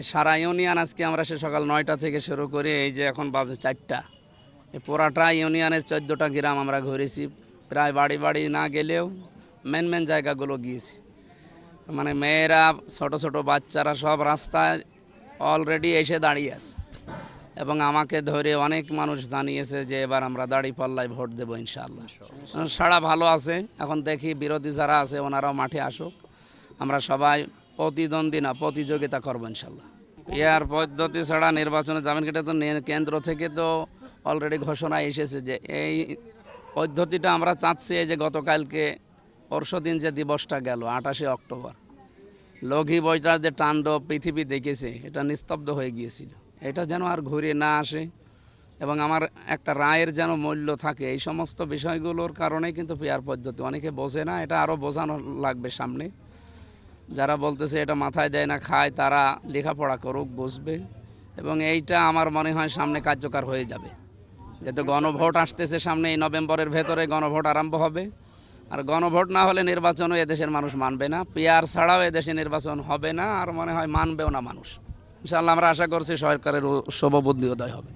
সারা union আজকে আমরা সে সকাল নয়টা থেকে শুরু করে এই যে এখন বাজে চারটা। এই পুরাটা ইউনিয়নের চোদ্দোটা গ্রাম আমরা ঘুরেছি। প্রায় বাড়ি বাড়ি না গেলেও মেন মেন জায়গাগুলো গিয়েছি। মানে মেয়েরা, ছোট ছোট বাচ্চারা সব রাস্তায় অলরেডি এসে দাঁড়িয়ে আছে। এবং আমাকে ধরে অনেক মানুষ জানিয়েছে যে এবার আমরা দাড়ি পাল্লায় ভোট দেবো ইনশাআল্লাহ। সারা ভালো আছে। এখন দেখি বিরোধী যারা আছে ওনারাও মাঠে আসুক। আমরা সবাই প্রতিদ্বন্দ্বী না, প্রতিযোগিতা করব ইনশাল্লাহ। ইয়ার পদ্ধতি ছাড়া নির্বাচনে যাবেন এটা তো কেন্দ্র থেকে তো অলরেডি ঘোষণা এসেছে যে এই পদ্ধতিটা আমরা চাচ্ছি যে গতকালকে পরশুদিন যে দিবসটা গেল, আঠাশে অক্টোবর। লঘি বইটার যে তাণ্ডব পৃথিবী দেখেছে, এটা নিস্তব্ধ হয়ে গিয়েছিল। এটা যেন আর ঘুরে না আসে এবং আমার একটা রায়ের যেন মূল্য থাকে, এই সমস্ত বিষয়গুলোর কারণে কিন্তু পেয়ার পদ্ধতি। অনেকে বোঝে না, এটা আরও বোঝানো লাগবে সামনে। যারা বলতেছে এটা মাথায় দেয় না খায় তারা লেখাপড়া করুক বুঝবে এবং এইটা আমার মনে হয় সামনে কার্যকর হয়ে যাবে। যেহেতু গণভোট আসতেছে সামনে এই নভেম্বরের ভেতরে গণভোট আরম্ভ হবে। আর গণভোট না হলে নির্বাচনও এদেশের মানুষ মানবে না। পিয়ার ছাড়াও এদেশে নির্বাচন হবে না আর মনে হয় মানবেও না মানুষ। ইনশাল্লাহ আমরা আশা করছি সরকারের শুভ বুদ্ধি উদয় হবে।